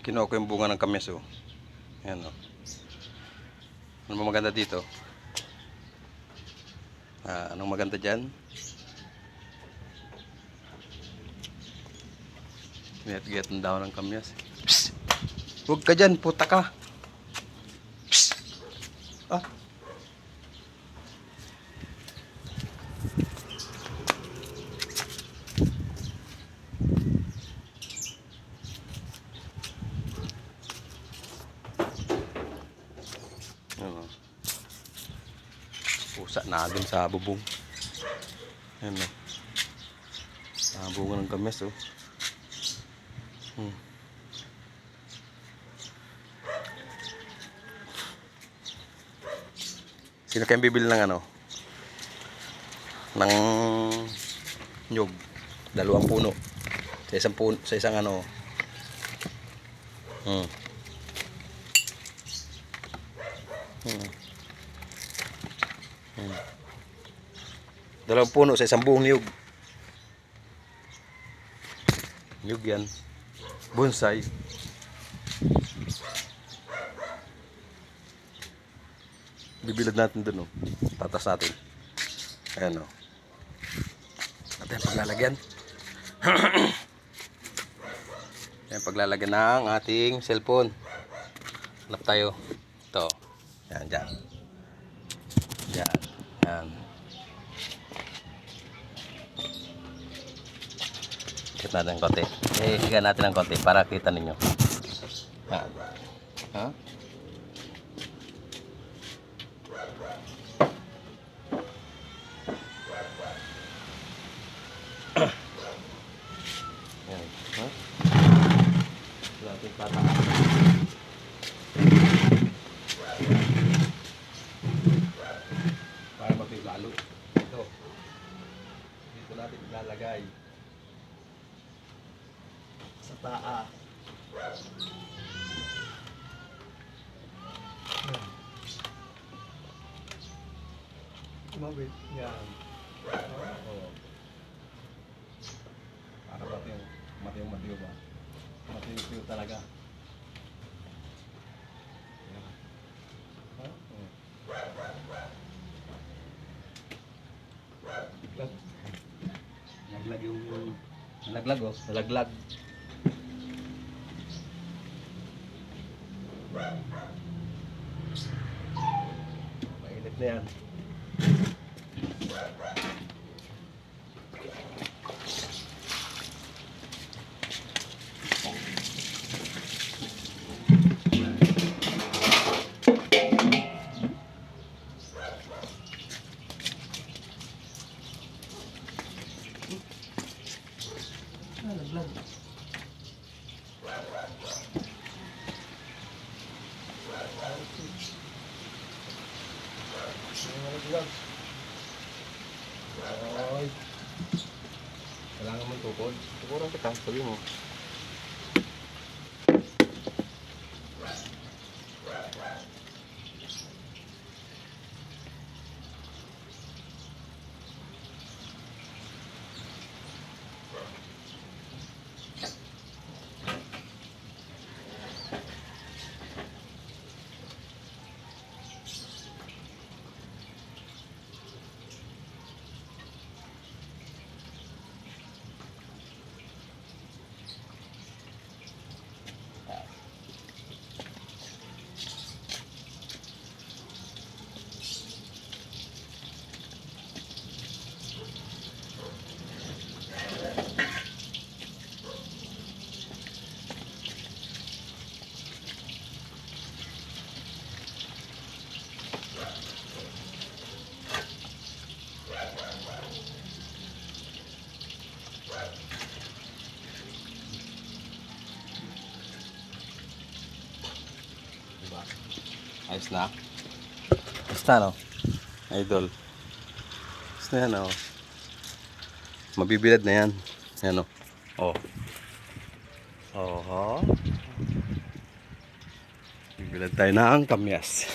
Kinuha ko yung bunga ng kamyas oh. Ayan oh. Ano maganda dito? Ah, anong maganda dyan? Get ng daw ng kamyas. Psst! Huwag ka dyan, puta ka. Psst! Ah. Pusa na dun sa bubong. Ayan o. Nabunga ng kames oh. Hmm. Sino kayong bibili ng ano? Ng nyug. Dalawang puno. Sa isang puno, sa isang ano. Hmm. Hmm. Hmm. Dalawang puno sa isang buong niyog. Niyog yan. Bonsai. Bibilad natin dun, oh. Tatas natin. Ayan, oh. At yung paglalagyan. Ayan, paglalagyan ng ating cellphone. Hanap tayo. Ito. Yan, dyan. Yan. Yan. Higit natin ng konti. Eh, higa natin ng konti para kita ninyo. Yan. Ha? Yan. Ha? Wala natin pataas. para matiyo lalo. Ito. Dito ilalagay. Sa taa. Mabit. Yan. Oo. Para matiyo. Matiyo matiyo ba? Matiyo talaga. Yan. Ha? Oo. Naglag. Naglag yung... Nalaglag oh. Nalaglag. Mainit na yan. Nalaglag. Nalaglag. Ay. Kailangan mo tukod. Tukuran kita. Sabi mo. Ayos na. Na, no? Idol. Ayos na yan, oh. Mabibilad na yan. Yan, oh. Oh. Oh, ha? Bibilad tayo ng kamyas.